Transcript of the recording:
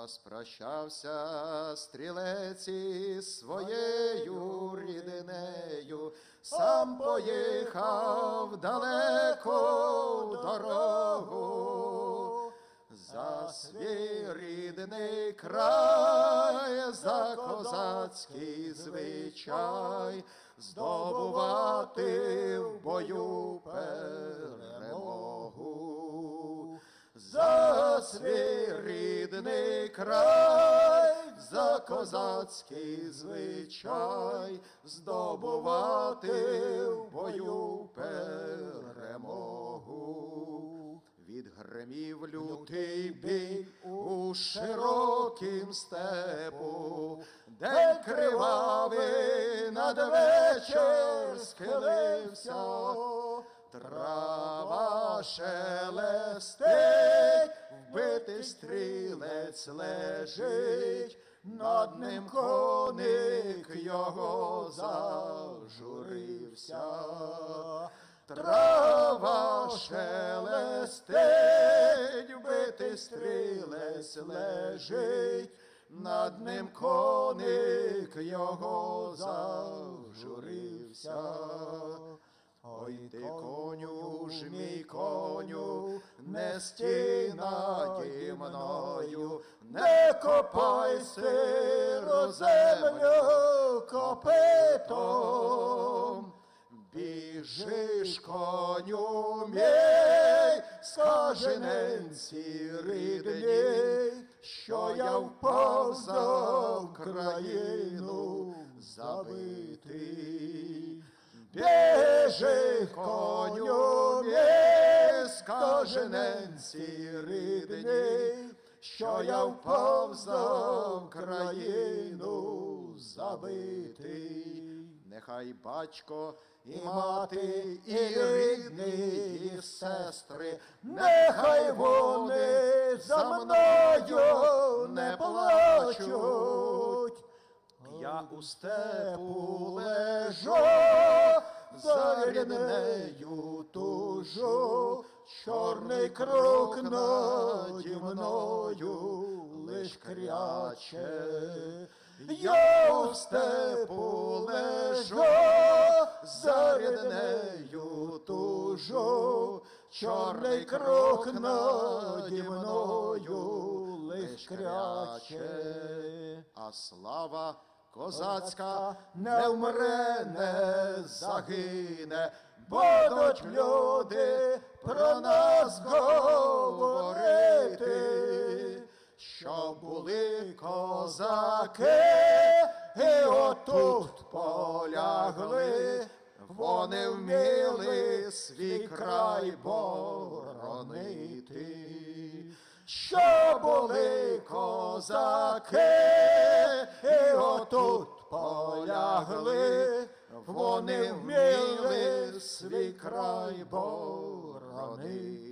Розпрощався стрілець із своєю ріднею, сам поїхав далеко в дорогу. За свій рідний край, за козацький звичай, здобувати в бою перемогу. Край, за козацький звичай, здобувати в бою перемогу. Відгремів лютий бій у широкім степу, де кривавий надвечір схилився, трава шелестить, вбитий стрілець лежить, над ним коник його зажурився. Трава шелестить, вбитий стрілець лежить, над ним коник його зажурився. Ой ти коню ж мій коню, не стій наді мною, не копай сиру землю копитом. Біжиш коню мій, скажи ненці рідні, що я впав за країну забитий. Біжи коню мій, скажи ненці рідні, що я впав за країну забитий. Нехай батько і мати, і рідні, і сестри, нехай вони за мною не плачуть. Я у степу лежу, за ріднею тужу, чорний крок наді мною лиш кряче. Я у степу лежу, за ріднею тужу, чорний крок наді мною лиш кряче. А слава козацька не вмре, не загине, будуть люди про нас говорити що були козаки, і отут полягли, вони вміли свій край боронити. Що були козаки, і отут полягли, вони вміли свій край боронити.